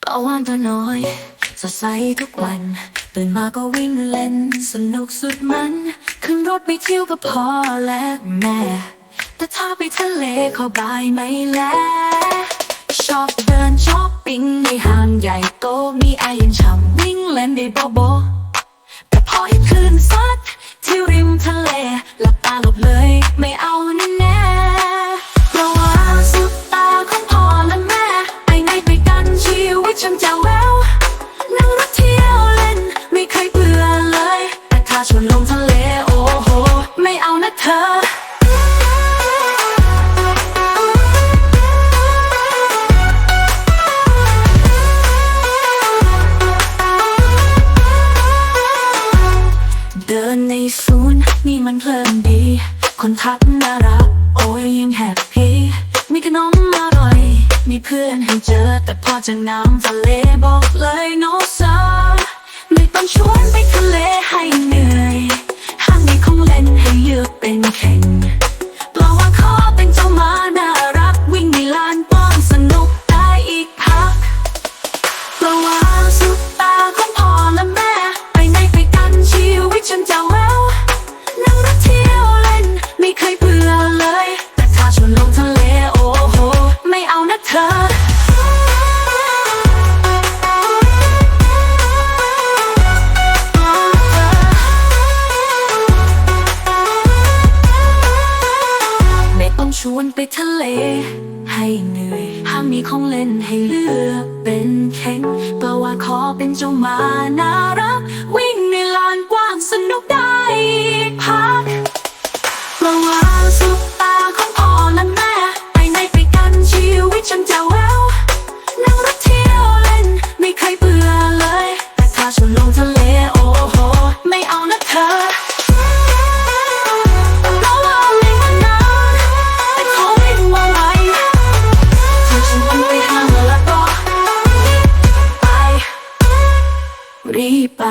เบาหวานตัวน้อยสดใสทุกวัน ตื่นมาก็วิ่งเล่น สนุกสุดมัน ขึ้นรถไปเที่ยวกับพ่อและแม่ แต่ถ้าไปทะเลเขาบายไม่แลชอบเดินช้อปปิ้งในห้างใหญ่โตมีไอเย็นฉ่ำวิ่งเล่นได้โบโคนทักน่ารัก โอ้ยยังแฮปปี้มีขนมอร่อย มีเพื่อนให้เจอ แต่พอจะน้ำทะเลบอกเลย no sir ไม่ต้องชวนไปทะเล วนไปทะเล ให้เหนื่อยห้ามมีของเล่นให้เลือกเป็นเข่งเปล่าว่าขอเป็นเจ้ามาน่ารัก วิ่งในลานกว้างสนุกได้ แล้วก็รีไป